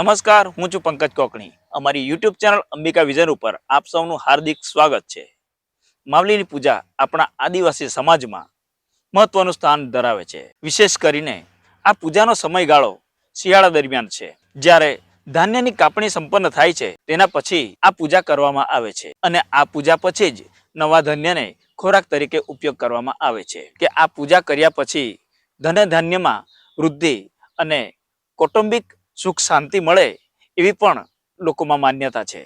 નમસ્કાર, હું છું પંકજ કોકણી. અમારી યુટ્યુબ ચેનલ અંબિકા વિઝન ઉપર આપ સૌનું હાર્દિક સ્વાગત છે. માવલીની પૂજા આપણા આદિવાસી સમાજમાં મહત્વનું સ્થાન ધરાવે છે. વિશેષ કરીને આ પૂજાનો સમયગાળો શિયાળા દરમિયાન છે. જ્યારે ધાન્યની કાપણી સંપન્ન થાય છે, તેના પછી આ પૂજા કરવામાં આવે છે અને આ પૂજા પછી જ નવા ધાન્યને ખોરાક તરીકે ઉપયોગ કરવામાં આવે છે કે આ પૂજા કર્યા પછી ધન ધાન્યમાં વૃદ્ધિ અને કૌટુંબિક સુખ શાંતિ મળે એવી પણ લોકોમાં માન્યતા છે.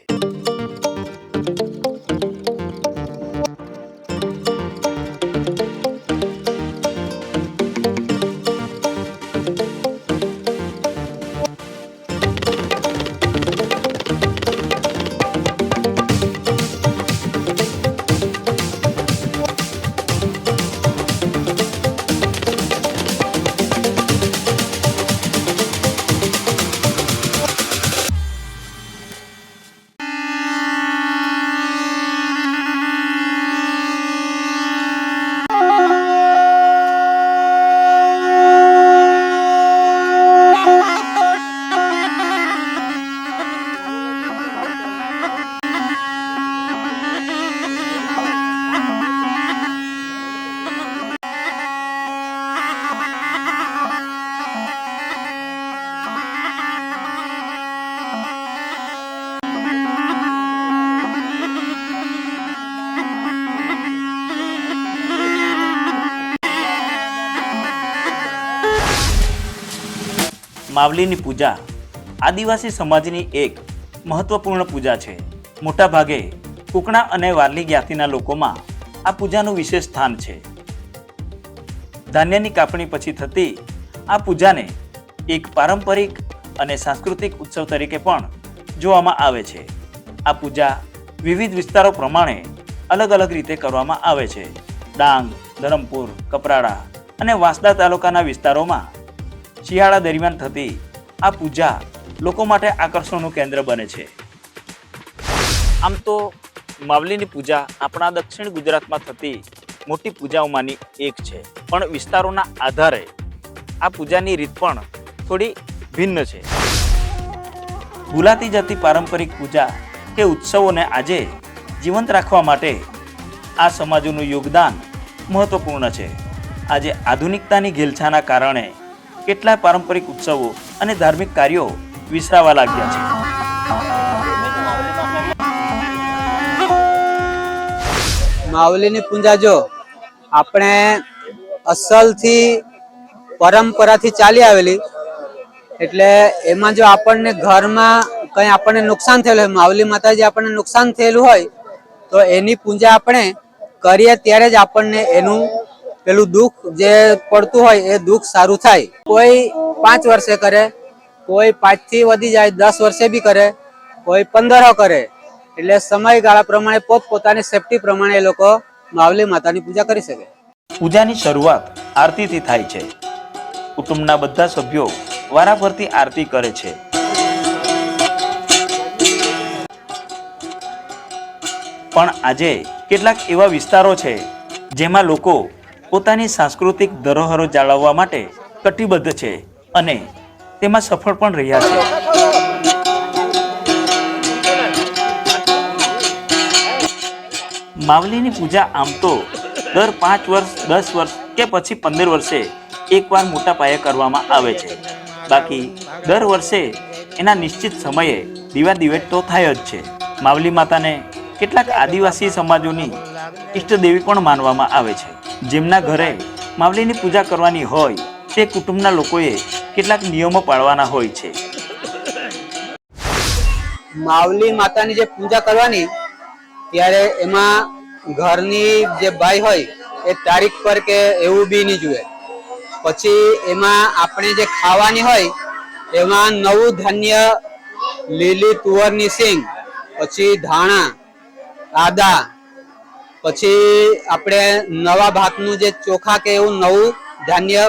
માવલીની પૂજા. આદિવાસી સમાજની એક મહત્વપૂર્ણ પૂજા છે. મોટાભાગે કુકણા અને વારલી જ્ઞાતિના લોકોમાં આ પૂજાનું વિશેષ સ્થાન છે. ધાન્યની કાપણી પછી થતી આ પૂજાને એક પારંપરિક અને સાંસ્કૃતિક ઉત્સવ તરીકે પણ જોવામાં આવે છે. આ પૂજા વિવિધ વિસ્તારો પ્રમાણે અલગ અલગ રીતે કરવામાં આવે છે. ડાંગ, ધરમપુર, કપરાડા અને વાંસદા તાલુકાના વિસ્તારોમાં શિયાળા દરમિયાન થતી આ પૂજા લોકો માટે આકર્ષણનું કેન્દ્ર બને છે. આમ તો માવલીની પૂજા આપણા દક્ષિણ ગુજરાતમાં થતી મોટી પૂજાઓમાંની એક છે. પણ વિસ્તારોના આધારે આ પૂજાની રીત પણ થોડી ભિન્ન છે. ભૂલાતી જતી પારંપરિક પૂજા કે ઉત્સવોને આજે જીવંત રાખવા માટે આ સમાજોનું યોગદાન મહત્વપૂર્ણ છે. આજે આધુનિકતાની ઘેલછાના કારણે કેટલાય પારંપરિક ઉત્સવો અને ધાર્મિક કાર્યો વિસરાવા લાગ્યા છે. માવલીની પૂજા જો આપણે અસલથી પરંપરાથી ચાલી આવેલી, એટલે એમાં જો આપણને ઘરમાં કંઈ આપણને નુકસાન થયેલું હોય, માવલી માતાજી આપણને નુકસાન થયેલું હોય, તો એની પૂજા આપણે કરીએ ત્યારે જ આપણને એનું પેલું દુઃખ જે પડતું હોય એ દુઃખ સારું થાય. કોઈ પાંચ વર્ષે કરે, કોઈ પાંચથી વધી જાય, દસ વર્ષે બી કરે, કોઈ પંદરો કરે. એટલે સમયગાળા પ્રમાણે, પોતપોતાની સેફટી પ્રમાણે એ લોકો માવલી માતાની પૂજા કરી શકે. પૂજાની શરૂઆત આરતીથી થાય છે. કુટુંબના બધા સભ્યો વારાફરતી આરતી કરે છે. પણ આજે કેટલાક એવા વિસ્તારો છે જેમાં લોકો પોતાની સાંસ્કૃતિક ધરોહરો જાળવવા માટે કટિબદ્ધ છે અને તેમાં સફળ પણ રહ્યા છે. માવલીની પૂજા આમ તો દર પાંચ વર્ષ, દસ વર્ષ કે પછી પંદર વર્ષે એકવાર મોટા પાયે કરવામાં આવે છે. બાકી દર વર્ષે એના નિશ્ચિત સમયે દીવા દિવેટ તો થાય જ છે. માવલી માતાને કેટલાક આદિવાસી સમાજોની ઈષ્ટદેવી પણ માનવામાં આવે છે. જેમના ઘરે માવલીની પૂજા કરવાની હોય, તે કુટુંબના લોકોએ કેટલાક નિયમો પાળવાના હોય છે. માવલી માતાની જે પૂજા કરવાની, ત્યારે એમાં ઘરની જે બાઈ હોય, એ તારીખ પર કે એવું બી નહીં જુએ. પછી એમાં આપણે જે ખાવાની હોય, એમાં નવું ધાન્ય લીલી તુવરની સિંગ, પછી ધાણા, આદા પછી આપણે નવા ભાતનું જે ચોખા કે એવું નવું ધાન્ય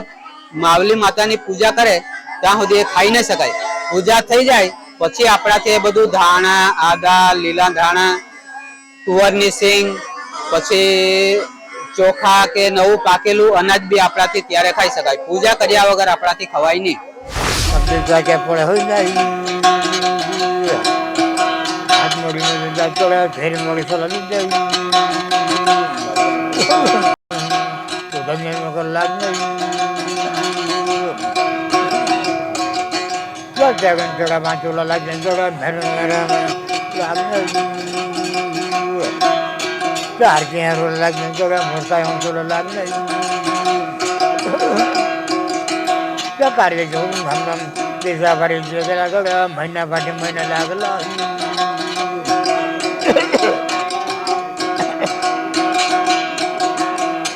માવલી માતાની પૂજા કરે, ત્યાં સુધી એ ખાઈ ન શકાય. પૂજા થઈ જાય, પછી આપણાથી એ બધું ધાણા, આદા, લીલા ધાણા તુવરની સિંગ પછી ચોખા કે નવું પાકેલું અનાજ બી આપણાથી ત્યારે ખાઈ શકાય. પૂજા કર્યા વગર આપણાથી ખવાય નહીં. ચડે, ફેર મળી ચલો નહીં તો તમે એમ વગર લાગ નહીં જાગન ચડા પાંચ ઓલા લાગ ને ચડા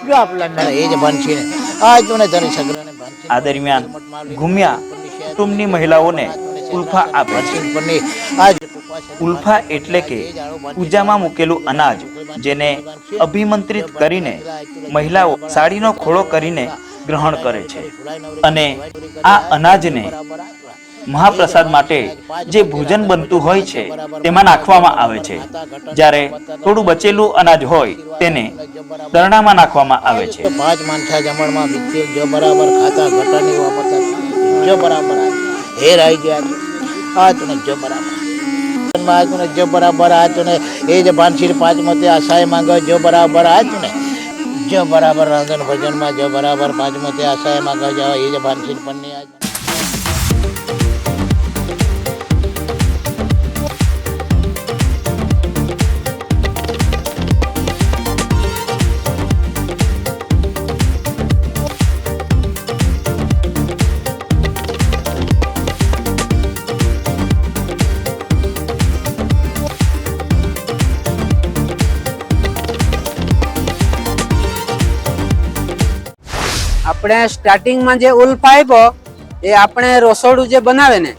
કયો આપણને એ જ ભાન આજ તમને ધરી સગ્રહને આ દરમિયાન ઘુમ્યા કુટુંબની મહિલાઓને ઉલ્ફા આપે છે. આજ ઉલ્ફા એટલે કે પૂજામાં મૂકેલું અનાજ જેને અભિમંત્રિત કરીને મહિલાઓ સાડીનો ખોળો કરીને ગ્રહણ કરે છે. અને આ અનાજને મહાપ્રસાદ માટે જે ભોજન બનતું હોય છે, તેમાં નાખવામાં આવે છે. જ્યારે થોડું બચેલું અનાજ હોય, તેને દરણામાં નાખવામાં આવે છે. પાંચ માણસા જમણમાં જો બરાબર ખાતા ઘટા નહીં વાપરતા જો બરાબર આ હેર આવી ગયા આ તને જો બરાબર. આ તને જો બરાબર, આ તને એ જે ભાનશીર પાંચ મતે આશાય માંગે, જો બરાબર આ તને જો બરાબર રાંધન ભજનમાં, જો બરાબર પાંચ તે આશાય માંગે જાવ એ જે ભાનશીર પન્ની આજ આપણે સ્ટાર્ટિંગમાં જે ઉલ્ફા આપ્યો એ આપણે રસોડું જે બનાવે ને,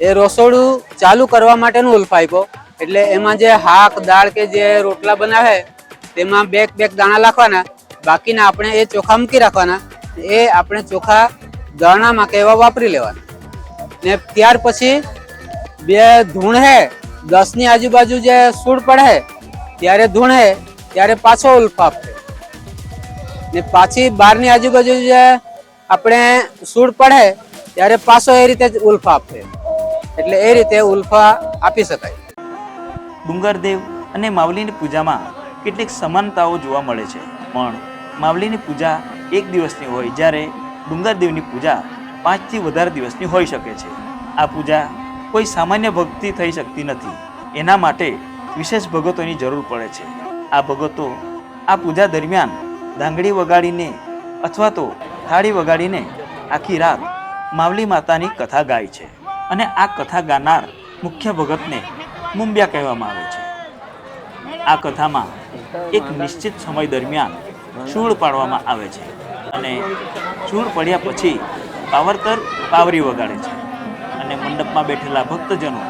એ રસોડું ચાલુ કરવા માટેનું ઉલ્ફા આપ્યો એટલે એમાં જે હાક, દાળ કે જે રોટલા બનાવે, તેમાં બેક બેક દાણા નાખવાના. બાકીના આપણે એ ચોખા મૂકી રાખવાના. એ આપણે ચોખા દાણામાં કે એવા વાપરી લેવાના. ને ત્યાર પછી બે ધૂણ હે, દસની આજુબાજુ જે સૂળ પડે, ત્યારે ધૂણ હે, ત્યારે પાછો ઉલ્ફા આપે. ને પાછી બારની આજુબાજુ જે આપણે સૂળ પડે, ત્યારે પાછો એ રીતે જ ઉલ્ફા આપે. એટલે એ રીતે ઉલ્ફા આપી શકાય. ડુંગરદેવ અને માવલીની પૂજામાં કેટલીક સમાનતાઓ જોવા મળે છે. પણ માવલીની પૂજા એક દિવસની હોય જ્યારે ડુંગરદેવની પૂજા પાંચથી વધારે દિવસની હોઈ શકે છે. આ પૂજા કોઈ સામાન્ય ભક્તિ થઈ શકતી નથી. એના માટે વિશેષ ભગતોની જરૂર પડે છે. આ ભગતો આ પૂજા દરમિયાન દાંગડી વગાડીને અથવા તો થાળી વગાડીને આખી રાત માવલી માતાની કથા ગાય છે અને આ કથા ગાનાર મુખ્ય ભગતને મુંબિયા કહેવામાં આવે છે. આ કથામાં એક નિશ્ચિત સમય દરમિયાન શૂળ પાડવામાં આવે છે અને શૂળ પડ્યા પછી પાવરતર પાવરી વગાડે છે અને મંડપમાં બેઠેલા ભક્તજનો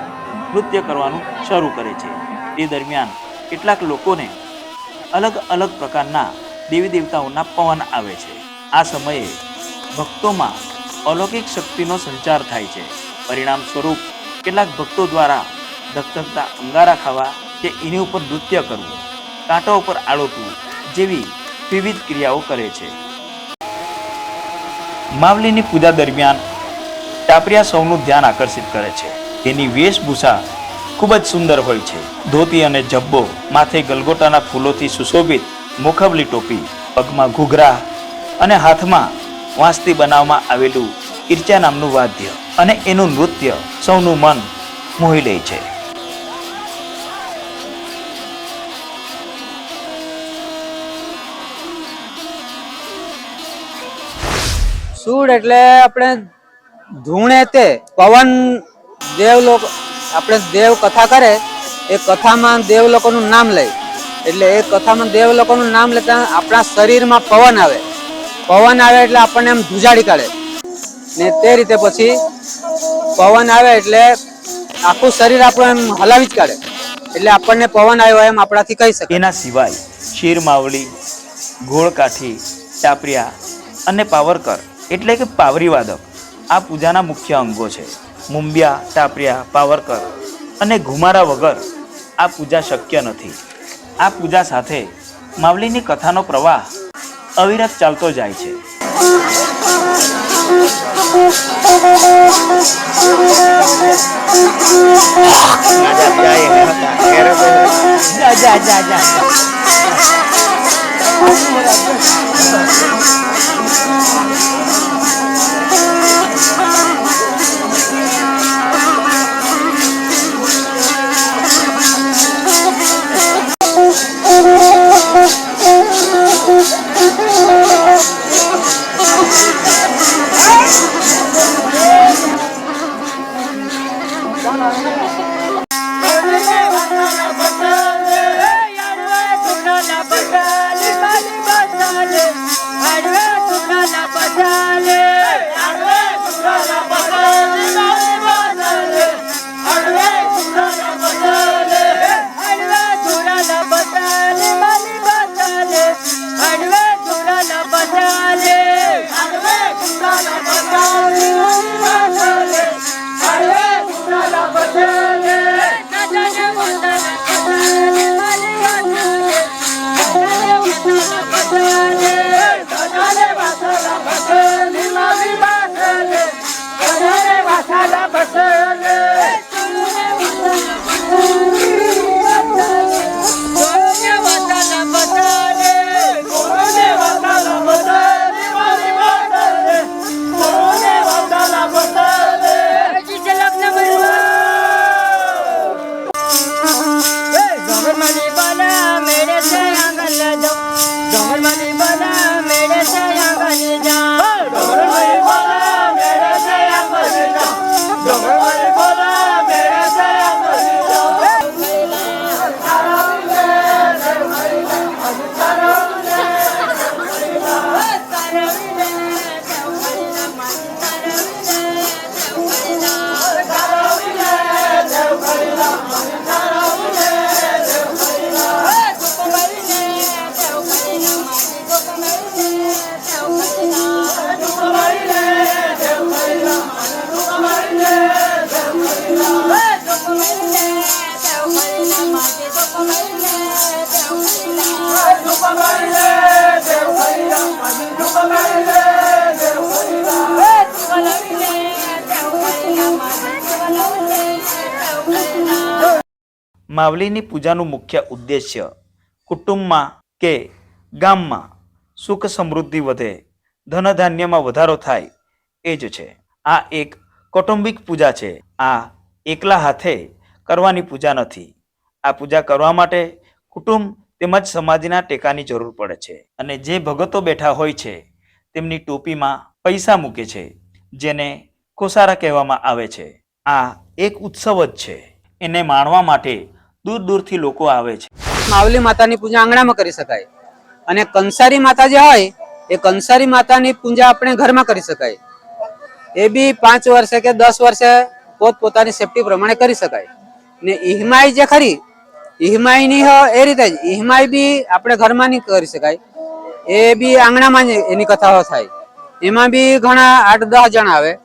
નૃત્ય કરવાનું શરૂ કરે છે. તે દરમિયાન કેટલાક લોકોને અલગ અલગ પ્રકારના દેવી દેવતાઓના પવન આવે છે. આ સમયે ભક્તોમાં અલૌકિક શક્તિનો સંચાર થાય છે. પરિણામ સ્વરૂપ કેટલાક ભક્તો દ્વારા ધકધકતા અંગારા ખાવા કે એની ઉપર નૃત્ય કરવું, કાંટા ઉપર આળોટવું જેવી વિવિધ ક્રિયાઓ કરે છે. માવલીની પૂજા દરમિયાન ટાપરિયા સૌનું ધ્યાન આકર્ષિત કરે છે. તેની વેશભૂષા ખૂબ જ સુંદર હોય છે. ધોતી અને જબ્બો માથે ગલગોટાના ફૂલોથી સુશોભિત મુખવલી ટોપી, પગમાં ઘૂઘરા અને હાથમાં વાંસથી બનાવવામાં આવેલું ઈર્ચા નામનું વાદ્ય અને એનું નૃત્ય સૌનું મન મોહી લે છે. સૂળ એટલે આપણે ધૂણે તે પવન દેવ લોકો આપણે દેવ કથા કરે, એ કથામાં દેવ લોકોનું નામ લે એટલે એ કથામાં દેવ લોકોનું નામ લેતા આપણા શરીરમાં પવન આવે. પવન આવે એટલે આપણને એમ ધુજાડી કાઢે. ને તે રીતે પછી પવન આવે એટલે આખું શરીર આપણું એમ હલાવી જ કાઢે. એટલે આપણને પવન આવ્યો એમ આપણાથી કહી શકે એના સિવાય શીર માવલી ઘોળકાઠી ટાપરિયા અને પાવરકર એટલે કે પાવરી વાદક આ પૂજાના મુખ્ય અંગો છે. મુંબિયા, ટાપરિયા, પાવરકર અને ઘુમારા વગર આ પૂજા શક્ય નથી. આ પૂજા સાથે માવલીની કથાનો પ્રવાહ અવિરત ચાલતો જાય છે. જા જા la માવલીની પૂજાનું મુખ્ય ઉદ્દેશ્ય કુટુંબમાં કે ગામમાં સુખ સમૃદ્ધિ વધે, ધનધાન્યમાં વધારો થાય, એ જ છે. આ એક કૌટુંબિક પૂજા છે. આ એકલા હાથે કરવાની પૂજા નથી. આ પૂજા કરવા માટે કુટુંબ તેમજ સમાજના ટેકાની જરૂર પડે છે અને જે ભગતો બેઠા હોય છે તેમની ટોપીમાં પૈસા મૂકે છે, જેને કોસારા કહેવામાં આવે છે. આ એક ઉત્સવ જ છે. એને માણવા માટે દૂર દૂરથી લોકો આવે છે. માવલી માતાની પૂજા આંગણામાં કરી શકાય. અને કંસારી માતા જે હોય, એ કંસારી માતાની પૂજા આપણે ઘરમાં કરી શકાય. એ બી પાંચ વર્ષે કે દસ વર્ષે પોત પોતાની સેફટી પ્રમાણે કરી શકાય. ને ઈહમાઈ જે ખરી ઈહમાઈની એ રીતે જ, ઈહમાઈ બી આપણે ઘરમાં નહીં કરી શકાય. એ બી આંગણામાં જ એની કથાઓ થાય. એમાં બી ઘણા આઠ દસ જણ આવે.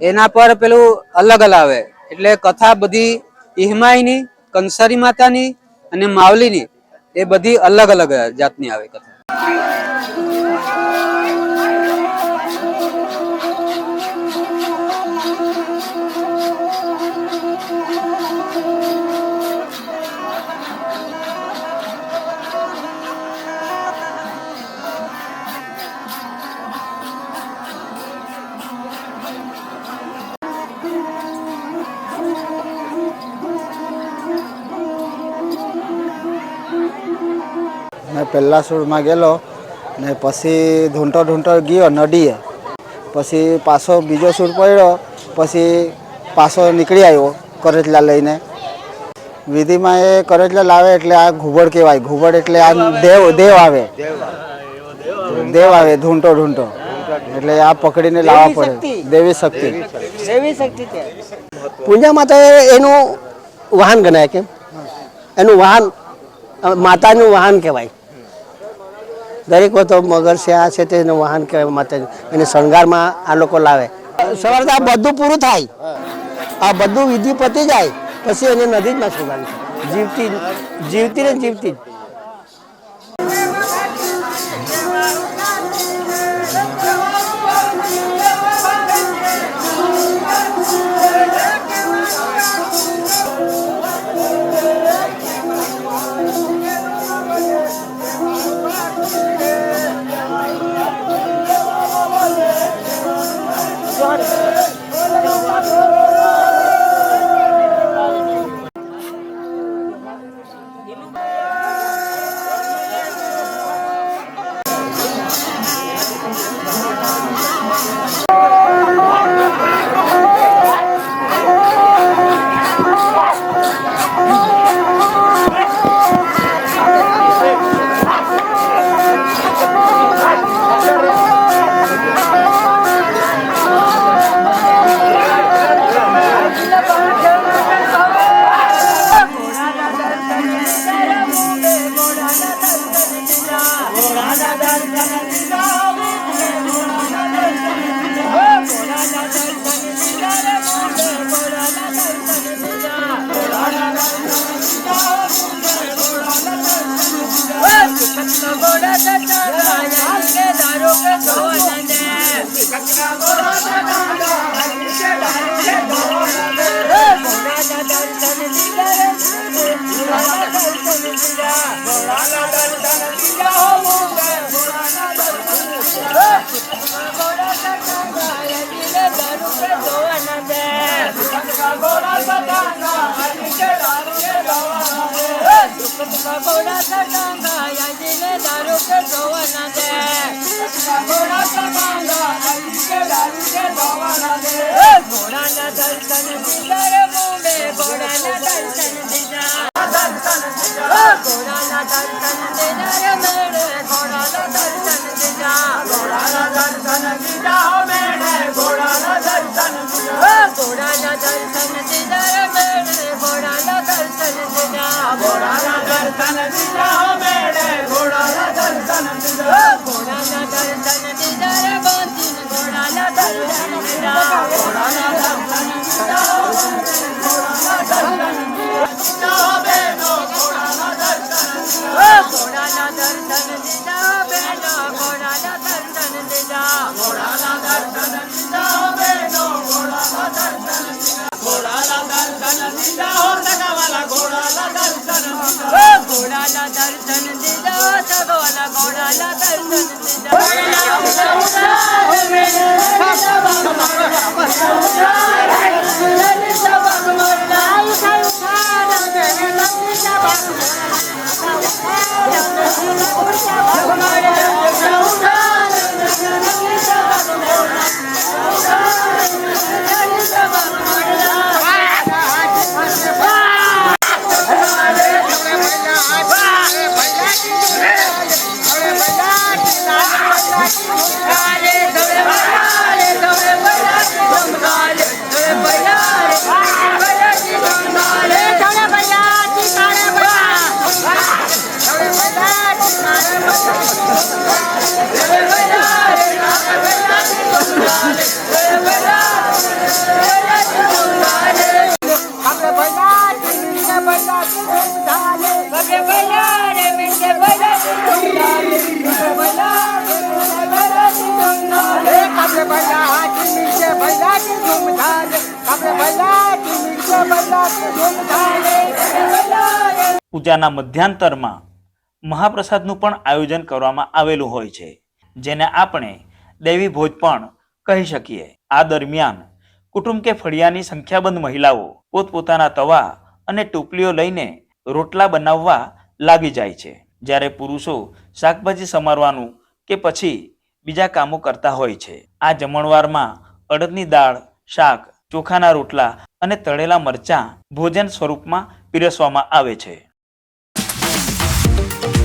એના પર પેલું અલગ અલગ આવે. એટલે કથા બધી ઈહમાઈની કંસારી માતાની અને માવલીની એ બધી અલગ અલગ જાતની આવે કથા. પહેલા સૂરમાં ગયેલો ને પછી ઢૂંઢો ઢૂંઢો ગયો નડીએ પછી પાછો બીજો સૂર પડ્યો પછી પાછો નીકળી આવ્યો કરજલા લઈને. વિધિમાં એ કરજલા લાવે એટલે આ ઘૂબડ કહેવાય. ઘૂબડ એટલે આ દેવ દેવ આવે. દેવ આવે ઢૂંઢો ઢૂંઢો એટલે આ પકડીને લાવવા પડે. દેવી શક્તિ. દેવી શક્તિ. પૂજા માતા એનું વાહન ગણાય કેમ? એનું વાહન માતાનું વાહન કહેવાય. દરેક તો મગર છે, આ છે તેનું વાહન કહેવાય માતાજી એને શણગારમાં આ લોકો લાવે. સવારે આ બધું પૂરું થાય. આ બધું વિધિ પતી જાય, પછી એને નદીમાં શણગાર જીવતી જીવતી ને જીવતી જ. પકોડા કા ટાંગા યાજી ને દારૂ દર્શન દીધા રે બોમ્બે ઘોડાના દર્શન દીધા દર્શન દીધા દર્શન દીધા રે મેળે ઘોડાના દર્શન દીધા ઘોડાના દર્શન દીધા મેળે ઘોડાના દર્શન દર્શન દીધા રે મેળે na. પૂજાના મધ્યાંતરમાં મહાપ્રસાદનું પણ આયોજન કરવામાં આવેલું હોય છે, જેને આપણે દેવી ભોજ પણ કહી શકીએ. આ દરમિયાન કુટુંબ કે ફળિયાની સંખ્યાબંધ મહિલાઓ પોતપોતાના તવા અને ટોપલીઓ લઈને રોટલા બનાવવા લાગી જાય છે. જ્યારે પુરુષો શાકભાજી સમારવાનું કે પછી બીજા કામો કરતા હોય છે. આ જમણવારમાં અડદની દાળ, શાક, ચોખાના રોટલા અને તળેલા મરચાં ભોજન સ્વરૂપમાં પીરસવામાં આવે છે. અને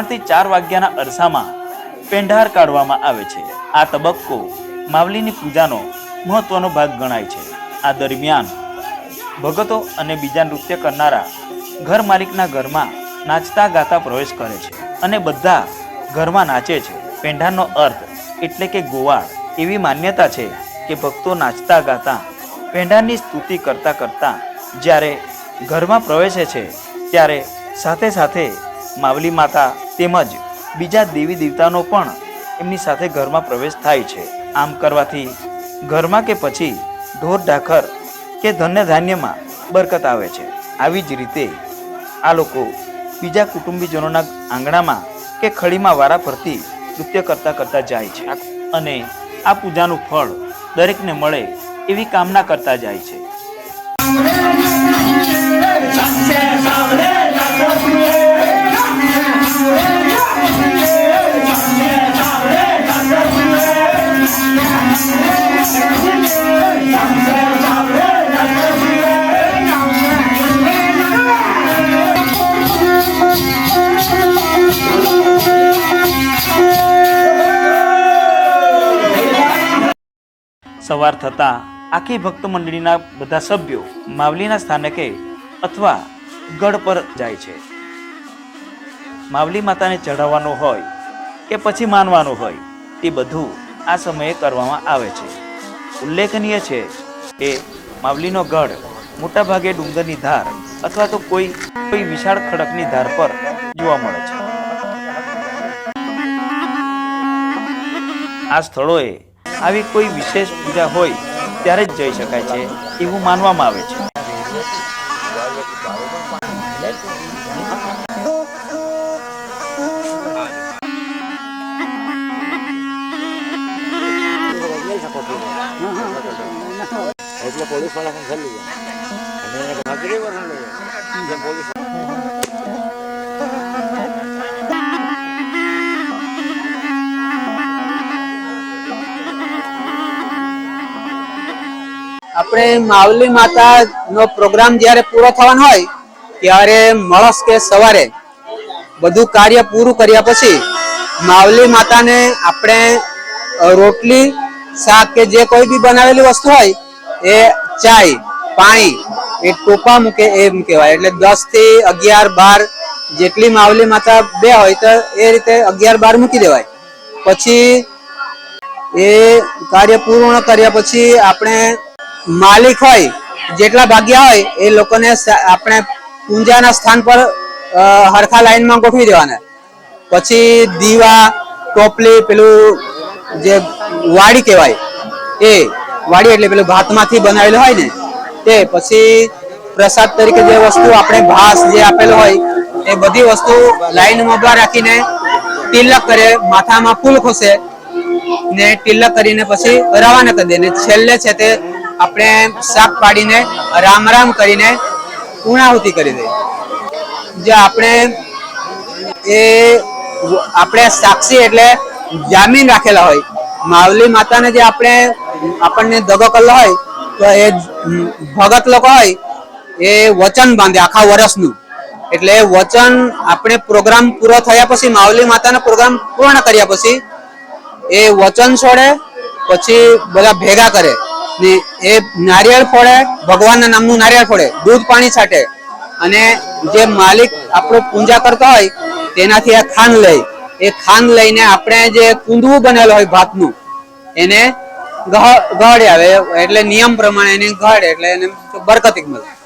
ત્રણથી ચાર વાગ્યાના અરસામાં પેંઢાર કાઢવામાં આવે છે. આ તબક્કો માવલીની પૂજાનો મહત્વનો ભાગ ગણાય છે. આ દરમિયાન ભગતો અને બીજા નૃત્ય કરનારા ઘર માલિકના ઘરમાં નાચતા ગાતા પ્રવેશ કરે છે અને બધા ઘરમાં નાચે છે. પેંઢારનો અર્થ એટલે કે ગોવાળ. એવી માન્યતા છે કે ભક્તો નાચતા ગાતા પેંઢારની સ્તુતિ કરતા કરતા જ્યારે ઘરમાં પ્રવેશે છે ત્યારે સાથે સાથે માવલી માતા તેમજ બીજા દેવી દેવતાનો પણ એમની સાથે ઘરમાં પ્રવેશ થાય છે આમ કરવાથી ઘરમાં કે પછી ઢોર ઢાખર કે ધન્ય ધાન્યમાં બરકત આવે છે આવી જ રીતે આ લોકો બીજા કુટુંબીજનોના આંગણામાં કે ખડીમાં વારા ફરતી નૃત્ય કરતા કરતા જાય છે અને આ પૂજાનું ફળ દરેકને મળે એવી કામના કરતા જાય છે થતાં આખી ભક્ત મંડળીના બધા સભ્યો માવલીના સ્થાનકે અથવા ગઢ પર જાય છે. માવલી માતાને ચઢાવવાનું હોય કે પછી માનવાનું હોય તે બધું આ સમયે કરવામાં આવે છે. ઉલ્લેખનીય છે કે માવલીનો ગઢ મોટાભાગે ડુંગરની ધાર અથવા તો કોઈ કોઈ વિશાળ ખડકની ધાર પર જોવા મળે છે. આ સ્થળોએ આવી કોઈ વિશેષ પૂજા હોય ત્યારે જ જઈ શકાય છે એવું માનવામાં આવે છે. એટલે પોલીસવાળા પણ ચાલી ગયા. અને ભાગરી વરણ જે પોલીસ આપણે માવલી માતા નો પ્રોગ્રામ જ્યારે પૂરો થવાનો હોય, ત્યારે મળસ કે સવારે બધું કાર્ય પૂરું કર્યા પછી માવલી માતાને આપણે રોટલી, શાક કે જે કોઈ બી બનાવેલી વસ્તુ હોય, એ ચાય, પાણી, એ ટોપા મૂકે એમ કહેવાય. એટલે દસથી અગિયાર બાર જેટલી માવલી માતા બે હોય તો એ રીતે અગિયાર બાર મૂકી દેવાય. પછી એ કાર્ય પૂર્ણ કર્યા પછી આપણે માલિક હોય, જેટલા ભાગ્યા હોય, એ લોકોને આપણે પૂંજાના સ્થાન પર હરખા લાઈનમાં ગોઠવી દેવાના. પછી દીવા, ટોપલી, પેલું જે વાડી કહેવાય, એ વાડી એટલે પેલું ભાતમાંથી બનાવેલું હોય ને, તે પછી પ્રસાદ તરીકે જે વસ્તુ આપણે ભાસ જે આપેલો હોય, એ બધી વસ્તુ લાઈનમાં ઊભા રાખીને તિલક કરે, માથામાં ફૂલ ખોસે ને તિલક કરીને પછી રવાના કરી દે. ને છેલ્લે છે તે આપણે શાક પાડીને રામ રામ કરીને પૂર્ણાહુતિ કરી દે જે આપણે એ આપણે સાક્ષી એટલે જામીન રાખેલા હોય. માવલી માતાને જે આપણે આપણને દગો કરેલો હોય, તો એ ભગત લોકો હોય, એ વચન બાંધે આખા વર્ષનું. એટલે વચન આપણે પ્રોગ્રામ પૂરો થયા પછી, માવલી માતાનો પ્રોગ્રામ પૂર્ણ કર્યા પછી, એ વચન છોડે, પછી બધા ભેગા કરે. ને એ નારિયેળ ફોડે ભગવાનના નામનું નારિયેળ ફોડે દૂધ પાણી છાંટે. અને જે માલિક આપણું પૂજા કરતો હોય, તેનાથી આ ખાંડ લઈ એ ખાંડ લઈને આપણે જે કુંદવું બનેલું હોય ભાતનું, એને ગહ- આવે. એટલે નિયમ પ્રમાણે એને ગળે, એટલે એને બરકતિક મળે.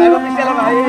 Vai, vamos pela Bahia.